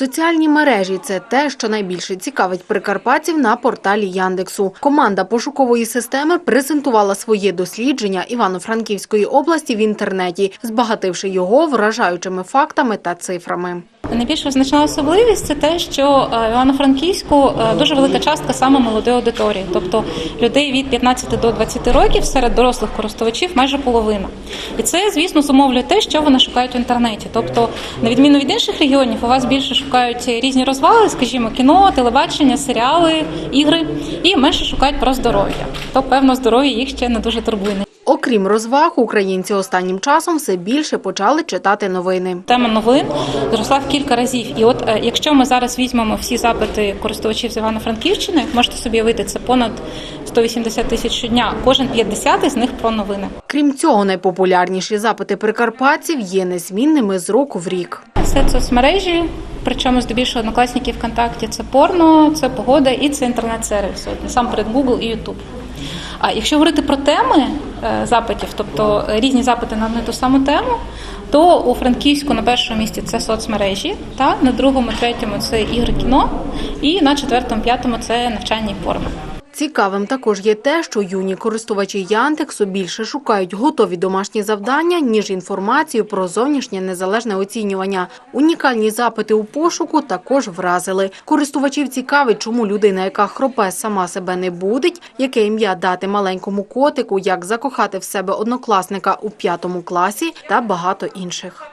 Соціальні мережі це те, що найбільше цікавить прикарпатців на порталі Яндексу. Команда пошукової системи презентувала своє дослідження Івано-Франківської області в інтернеті, збагативши його вражаючими фактами та цифрами. Найбільш визначна особливість це те, що е, в Івано-Франківську е, дуже велика частка саме молодої аудиторії, тобто людей від 15 до 20 років серед дорослих користувачів майже половина. І це, звісно, зумовлює те, що вони шукають в інтернеті. Тобто, на відміну від інших регіонів, у вас більше шукають різні розваги, скажімо, кіно, телебачення, серіали, ігри, і менше шукають про здоров'я. То певно здоров'я їх ще не дуже турбує. Окрім розваг, українці останнім часом все більше почали читати новини. Тема новин зросла в кілька разів. І от е, якщо ми зараз візьмемо всі запити користувачів з Івано-Франківщини, можете собі уявити, це понад 180 тисяч щодня. Кожен 50 з них про новини. Крім цього, найпопулярніші запити прикарпатців є незмінними з року в рік. Це соцмережі, причому здебільшого однокласників ВКонтакті це порно, це погода і це інтернет-сервіси. От, Насамперед Google і YouTube. А якщо говорити про теми е, запитів, тобто різні запити на одну ту саму тему, то у Франківську на першому місці це соцмережі, та на другому, третьому це ігри кіно, і на четвертому, п'ятому це навчальні порно. Цікавим також є те, що юні користувачі Яндексу більше шукають готові домашні завдання, ніж інформацію про зовнішнє незалежне оцінювання. Унікальні запити у пошуку також вразили. Користувачів цікавить, чому людина, яка хропе, сама себе не будить, яке ім'я дати маленькому котику, як закохати в себе однокласника у п'ятому класі та багато інших.